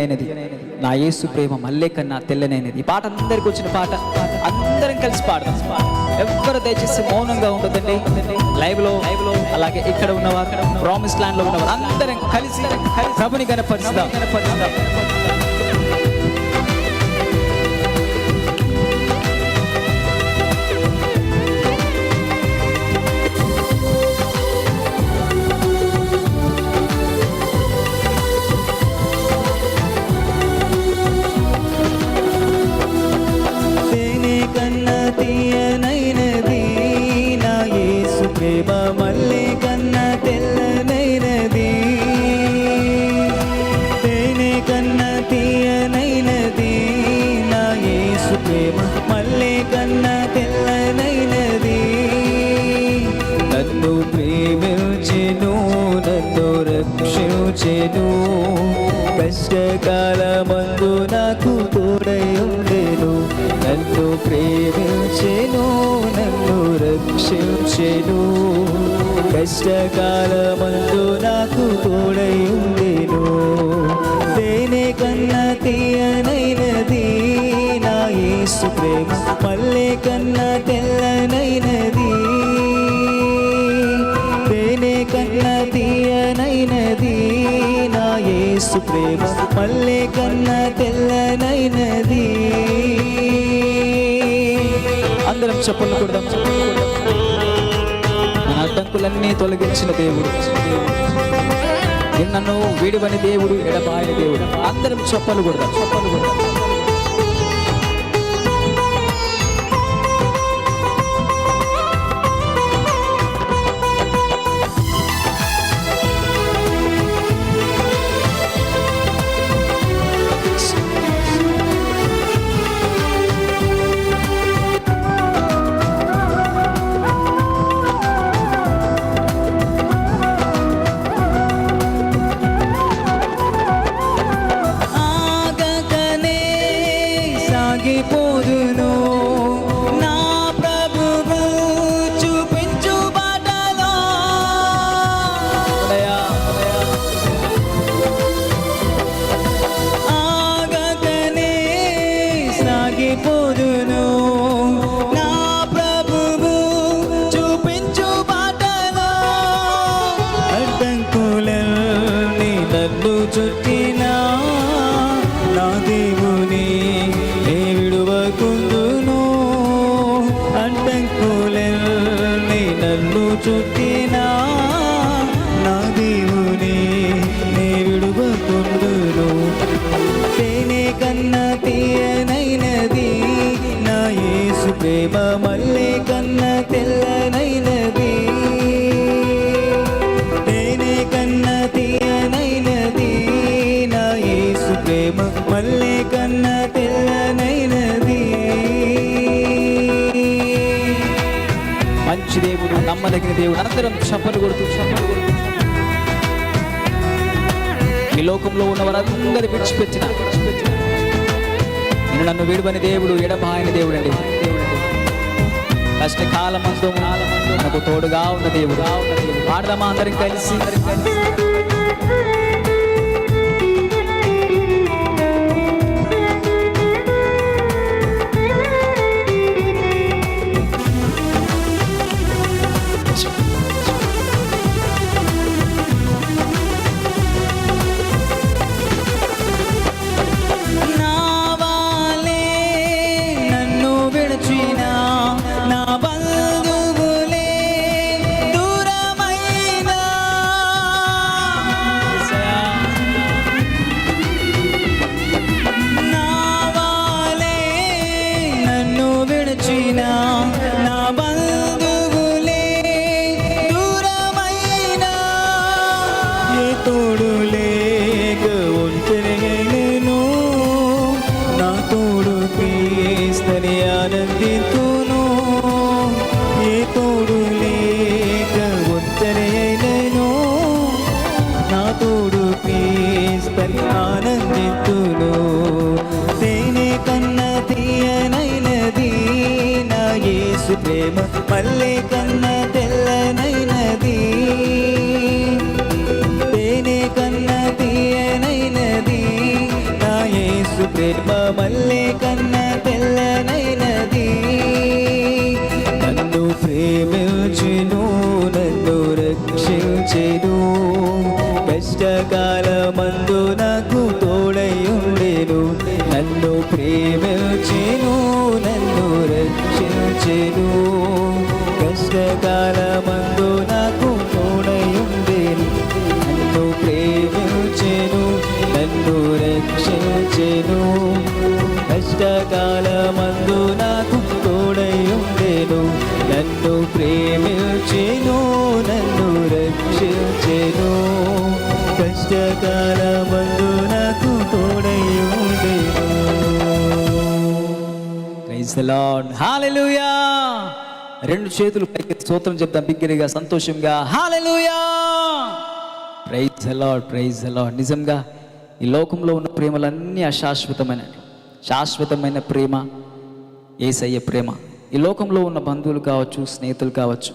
తెల్లనైనది. నా యేసు ప్రేమ మల్లె కన్నా తెల్లనైనది. ఈ పాట అందరికి వచ్చిన పాట. అందరం కలిసి పాడదాం. ఎవరు దయచేసి మౌనంగా ఉండదండి. లైవ్లో లైవ్లో అలాగే ఇక్కడ ఉన్నవారు ప్రామిస్ ల్యాండ్లో ఉన్నవారు అందరం కలిసి ప్రభుని కనపరుస్తాం కనపరుస్తాం తీయనైనది నా యేసు ప్రేమ మల్లె కన్నా తెల్లనైనది. తేనె కన్నా తీయనైనది నా యేసు ప్రేమ మల్లె కన్నా తెల్లనైనది. నన్ను ప్రేమించెను నన్ను రక్షించెను కష్టకాలమందు నాకు తోడై నన్ను ప్రేమించెను నన్ను రక్షించెను. కష్టకాలమందు నాకు తోడై ఉండేను తేనె కన్నా తీయనైనది నా యేసు ప్రేమ మల్లె కన్నా తెల్లనైనది. తేనె కన్నా తీయనైనది నా యేసు ప్రేమ మల్లె కన్నా తెల్లనైనది. అందరం చప్పట్లు కొడదాం మన అడ్డంకులన్నీ తొలగించిన దేవుడు. నిన్నను వీడివని దేవుడు ఎడబాయని దేవుడు. అందరం చెప్పలు కొడదాం చప్పలు కొడదాం. నన్ను దేవుడు దేవుడు. అందరం చప్పలు కొడుతూ చప్పలు కొడుతూ ఈ లోకంలో ఉన్న వారందరూ విడిచిపెట్టిన విడిచిపెట్టిన. నేను నన్ను విడువని దేవుడు ఎడబాయని దేవుడు అండి కష్టకాలమందు నాకు తోడుగా ఉన్న దేవుడు. పాడదామా అందరికి కలిసి అందరం కలిసి? ప్రేమ పల్లె కన్న తెల్లనైనది. తేనె కన్న తీయనైనది. నా యేసు ప్రేమ మల్లె కన్న తెల్లనైనది. నన్ను ప్రేమించెను నన్ను రక్షించెను. కష్టకాలమందు నాకు తోడయుండెను నన్ను ప్రేమించెను నన్ను రక్షించెను. కష్టకాలమందు నాకు తోడయుండేను. నన్ను ప్రేమించెను నన్ను రక్షించెను. కష్టకాలమందు నాకు తోడయుండేను. Praise the Lord. Hallelujah. రెండు చేతులు పైకి స్తోత్రం చెప్తాం బిగ్గరగా సంతోషంగా. హల్లెలూయా ప్రైజ్ అలాడ్ ప్రైజ్ అలాడ్ నిజంగా ఈ లోకంలో ఉన్న ప్రేమలన్నీ అశాశ్వతమైన శాశ్వతమైన ప్రేమ ఏసయ్య ప్రేమ. ఈ లోకంలో ఉన్న బంధువులు కావచ్చు స్నేహితులు కావచ్చు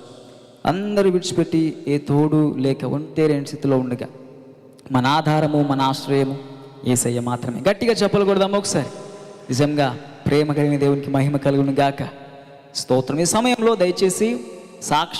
అందరూ విడిచిపెట్టి ఏ తోడు లేక ఒంటేరేని స్థితిలో ఉండగా మన ఆధారము మన ఆశ్రయము ఏసయ్య మాత్రమే. గట్టిగా చెప్పలు కొడదాము ఒకసారి. నిజంగా ప్రేమ కలిగిన దేవునికి మహిమ కలుగును గాక స్తోత్రం. ఈ సమయంలో దయచేసి సాక్షి